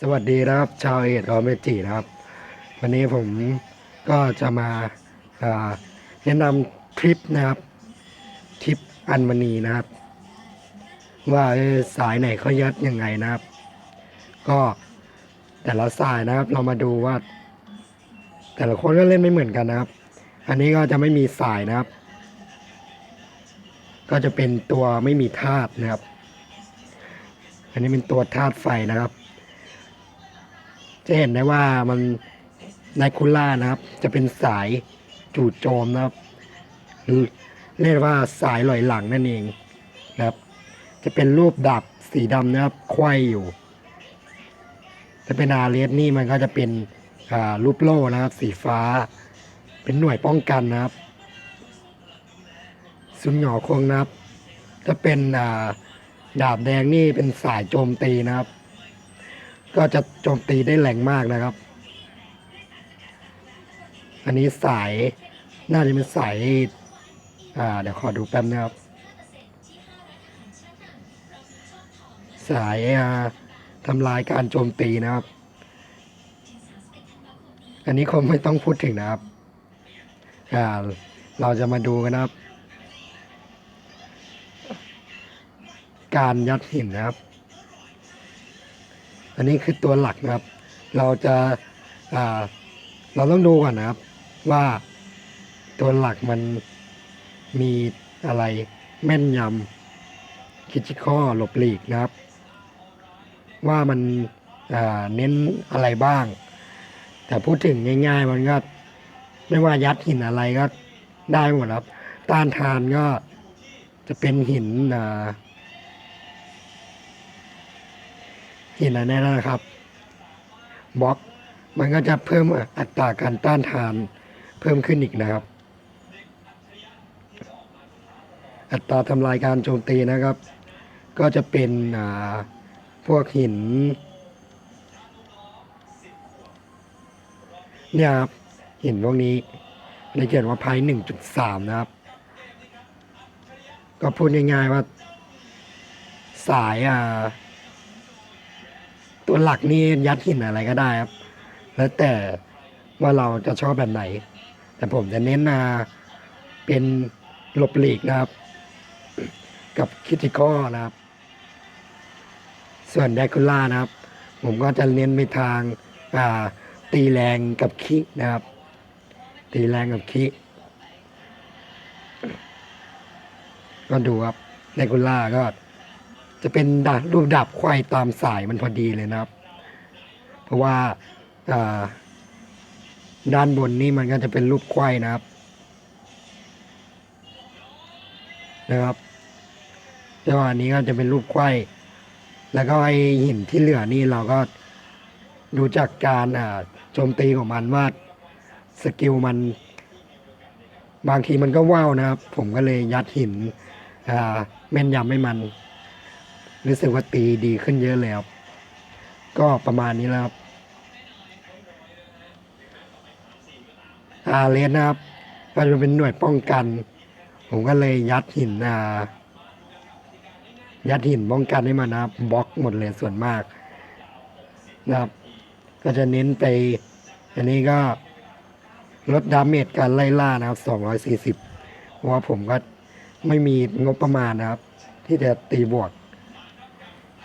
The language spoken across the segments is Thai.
สวัสดีนะครับ ชาวเอ็ดออเมจินะครับ วันนี้ผมก็จะมาแนะนำทริปนะครับทริปอัญมณีนะครับ ว่าสายไหนเขายัดยังไงนะครับ ก็แต่ละสายนะครับ เรามาดูว่า แต่ละคนก็เล่นไม่เหมือนกันนะครับ อันนี้ก็จะไม่มีสายนะครับ ก็จะเป็นตัวไม่มีธาตุนะครับ อันนี้เป็นตัวธาตุไฟนะครับ จะเห็นได้ว่ามันไนคูล่านะครับ จะเป็นสายจู่โจมนะครับหรือเรียกว่าสายลอยหลังนั่นเองนะครับ จะเป็นรูปดาบสีดำนะครับไขว้อยู่ถ้าเป็นอาเรสนี่มันก็จะเป็นรูปโล่นะครับ สีฟ้า เป็นหน่วยป้องกันนะครับซุนหงอคงนะครับถ้าเป็นดาบแดงนี่เป็นสายโจมตีนะครับ ก็จะโจมตีได้แรงมากนะครับ อันนี้สายน่าจะเป็นสายอ่าเดี๋ยวขอดูแป๊บนะครับ สายอ่าทำลายการโจมตีนะครับ อันนี้คงไม่ต้องพูดถึงนะครับอ่าเราจะมาดูกันนะครับ การยัดหินนะครับ อันนี้คือตัวหลักนะครับ เราจะเราต้องดูก่อนนะครับ ว่าตัวหลักมันมีอะไรแม่นยำคิดชิข้อหลบหลีกนะครับ ว่ามันเน้นอะไรบ้าง แต่พูดถึงง่าย ๆ มันก็ไม่ว่ายัดหินอะไรก็ได้หมดครับ ต้านทานก็จะเป็นหินอ่า หินอันนี้นะครับบล็อกมันก็จะเพิ่มอัตราการต้านทานเพิ่มขึ้นอีกนะครับ อัตราทำลายการโจมตีนะครับ ก็จะเป็นอ่าพวกหินเนี่ยครับหินพวกนี้ในเขียนว่าไพ่หนึ่งจุดสามนะครับ ก็พูดง่ายๆว่าสายอ่า ตัวหลักนี่ยัดหินอะไรก็ได้ครับ แล้วแต่ว่าเราจะชอบแบบไหน แต่ผมจะเน้นมาเป็นหลบหลีกนะครับ กับคิติคอนะครับ ส่วนแดคูล่านะครับ ผมก็จะเน้นไปทางอ่าตีแรงกับคินะครับ ตีแรงกับคิก็ดูครับแดคูล่าก็ จะเป็นดาบรูปดาบควายตามสายมันพอดีเลยนะครับ เพราะว่าด้านบนนี่มันก็จะเป็นรูปควายนะครับ นะครับจังหวะนี้ก็จะเป็นรูปควายแล้วก็ไอหินที่เหลือนี่เราก็ดูจากการโจมตีของมันว่าสกิลมัน บางทีมันก็ว่าวนะครับ ผมก็เลยยัดหินอ่าแม่นยำให้มัน รู้สึกว่าตีดีขึ้นเยอะแล้ว ก็ประมาณนี้แล้วครับอาเลสนะครับก็จะเป็นหน่วยป้องกัน ผมก็เลยยัดหินอ่ายัดหินป้องกันให้มันนะครับบล็อกหมดเลยส่วนมาก นะครับ ก็จะเน้นไป อันนี้ก็ลดดาเมจการไล่ล่านะครับ 240 เพราะว่าผมก็ไม่มีงบประมาณนะครับ ที่จะตีบวก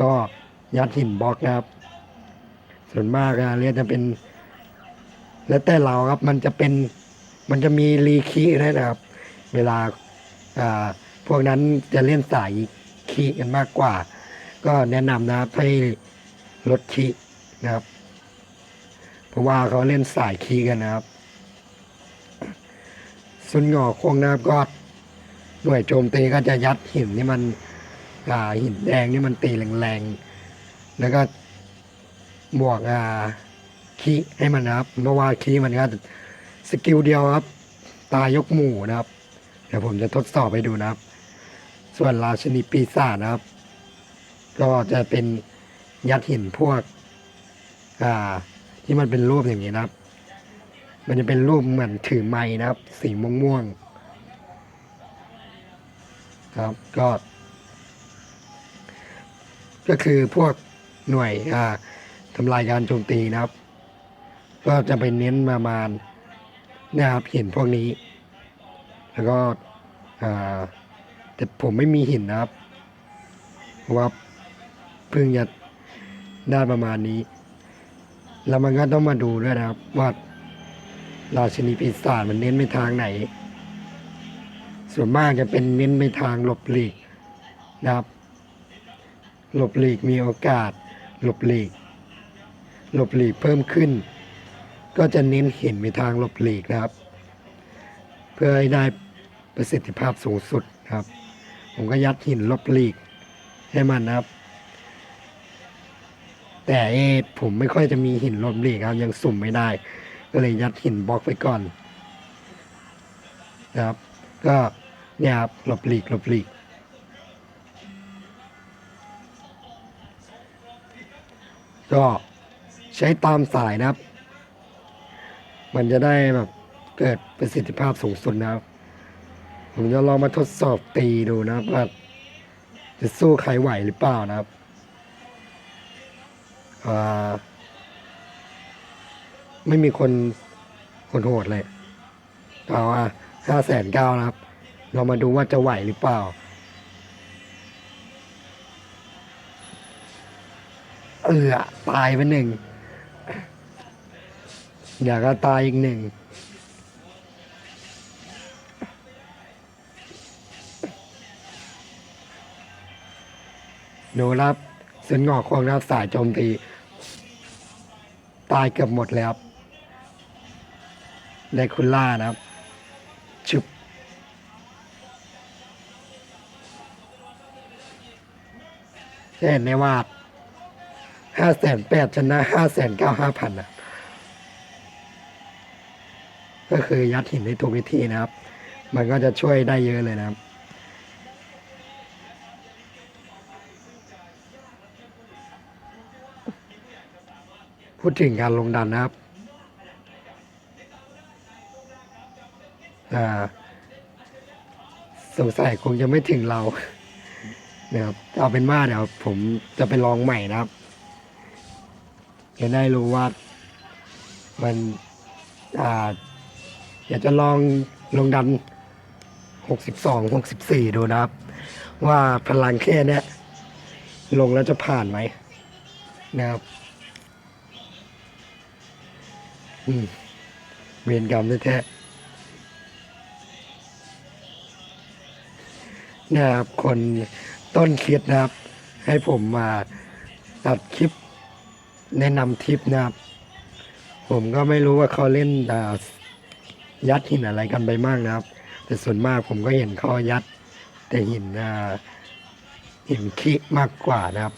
ก็ยัดหินบล็อกนะครับ ส่วนมากอะเรียกจะเป็น แล้วแต่เราครับมันจะเป็น มันจะมีรีคีด้นะครับ เวลาอ่าพวกนั้นจะเล่นสายคีกันมากกว่า ก็แนะนำนะครับให้ลดคีนะครับ เพราะว่าเขาเล่นสายคีกันนะครับส่วนหงอคงนะครับก็หน่วยโจมตีก็จะยัดหินที่มัน อ่าหินแดงนี่มันตีแรงๆ แล้วก็บวกอ่าคีให้มันนะครับเพราะว่าคีมันก็สกิลเดียวครับ ตายยกหมู่นะครับ เดี๋ยวผมจะทดสอบให้ดูนะครับ ส่วนราชนีปีศาจนะครับ ก็จะเป็นยัดหินพวก อ่า ที่มันเป็นรูปอย่างนี้นะครับ มันจะเป็นรูปเหมือนถือไม้นะครับ สีม่วงๆครับก็ ก็คือพวกหน่วยทำลายการโจมตีนะครับ ก็จะไปเน้นประมาณนะครับหินพวกนี้ แล้วก็แต่ผมไม่มีหินนะครับว่าเพิ่งจะได้ประมาณนี้ แล้วมันก็ต้องมาดูด้วยนะครับ ว่าราชินีปีศาจมันเน้นไปทางไหน ส่วนมากจะเป็นเน้นไปทางหลบหลีกนะครับ หลบหลีกมีโอกาส หลบหลีก หลบหลีกเพิ่มขึ้น ก็จะเน้นเห็นไปทางหลบหลีกนะครับ เพื่อให้ได้ประสิทธิภาพสูงสุดครับ ผมก็ยัดหินหลบหลีกให้มันนะครับ แต่เอผมไม่ค่อยจะมีหินหลบหลีกครับยังสุ่มไม่ได้ ก็เลยยัดหินบล็อกไปก่อนนะครับ ก็เนี่ยครับหลบหลีกหลบหลีก ก็ใช้ตามสายนะครับ มันจะได้แบบเกิดประสิทธิภาพสูงสุดนะครับ ผมจะลองมาทดสอบตีดูนะครับว่าจะสู้ใครไหวหรือเปล่านะครับไม่มีคนคนโหดเลยเอาอะห้าแสนเก้านะครับ เรามาดูว่าจะไหวหรือเปล่า อือตายไปหนึ่งเดี๋ยวก็ตายอีกหนึ่งดูนะครับเส้นงอกของรับสายโจมตี ตายเกือบหมดแล้วครับไดคุณล่านะครับชุบเห็นได้ว่า ห้าแสนแปดชนะห้าแสนเก้าห้าพันนะก็คือยัดหินในทุกวิธีนะครับ มันก็จะช่วยได้เยอะเลยนะครับพูดถึงการลงดันนะครับอ่าสงสัยคงจะไม่ถึงเรานะครับเอาเป็นว่าเดี๋ยวผมจะไปลองใหม่นะครับ จะได้รู้ว่ามันอ่าอยากจะลองลงดันหกสิบสองหกสิบสี่ดูนะครับ ว่าพลังแค่เนี้ยลงแล้วจะผ่านไหมนะครับ อืมเวรกรรมแท้ๆนะครับ คนต้นคิดนะครับ ให้ผมมาตัดคลิป แนะนำทริปนะครับ ผมก็ไม่รู้ว่าเขาเล่นยัดหินอะไรกันไปมากนะครับ แต่ส่วนมากผมก็เห็นเขายัด แต่หินหินคิมากกว่านะครับ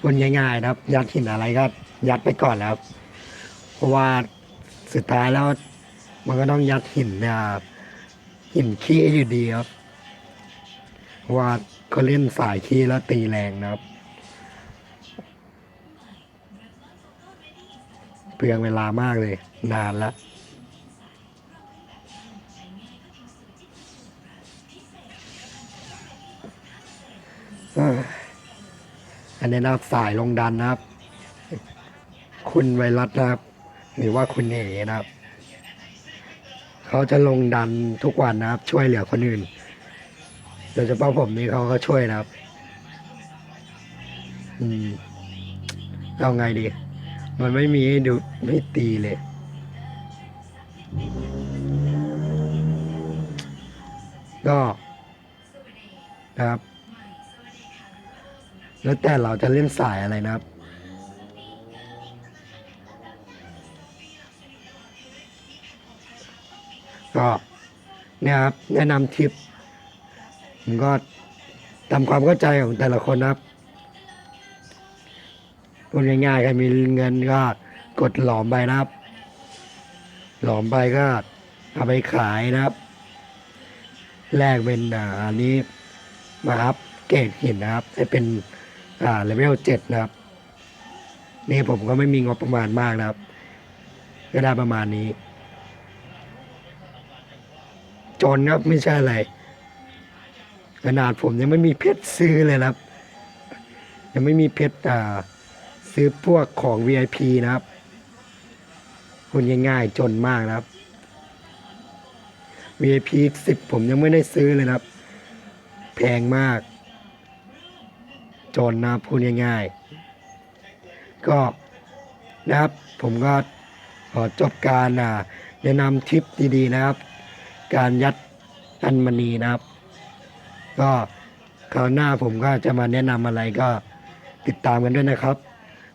พูดง่ายๆนะครับ ยัดหินอะไรก็ยัดไปก่อนแล้วเพราะว่าสุดท้ายแล้วมันก็ต้องยัดหินอ่าหินขี้อยู่ดีครับว่าเขาเล่นสายขี้แล้วตีแรงนะครับ ปลืองเวลามากเลย นานแล้วอันนี้นะครับสายลงดันนะครับ คุณไวรัสนะครับ หรือว่าคุณเอนะครับ เขาจะลงดันทุกวันนะครับ ช่วยเหลือคนอื่นโดยเฉพาะผมนี่เขาก็ช่วยนะครับ อืม เอาไงดี มันไม่มีให้ดูไม่ตีเลย ก็นะครับ แล้วแต่เราจะเล่นสายอะไรนะครับก็เนี่ยครับแนะนำทิปผมก็ตามความเข้าใจของแต่ละคนนะครับ พูดง่ายๆใครมีเงินก็กดหลอมไปนะครับ หลอมไปก็เอาไปขายนะครับ แลกเป็นอ่าอันนี้มาอัพเกรดหินนะครับให้เป็นอ่าเลเวลเจ็ดนะครับ นี่ผมก็ไม่มีงบประมาณมากนะครับ ก็ได้ประมาณนี้ จนครับไม่ใช่อะไรขนาดผมยังไม่มีเพชรซื้อเลยนะครับ ยังไม่มีเพชรอ่า ซื้อพวกของ VIP นะครับพูดง่ายๆจนมากนะครับ VIP 10ผมยังไม่ได้ซื้อเลยนะครับ แพงมาก จนนะครับพูดง่ายๆ ก็นะครับผมก็ขอจบการแนะนำทิปดีๆนะครับ การยัดอัญมณีนะครับ ก็คราวหน้าผมก็จะมาแนะนำอะไรก็ติดตามกันด้วยนะครับ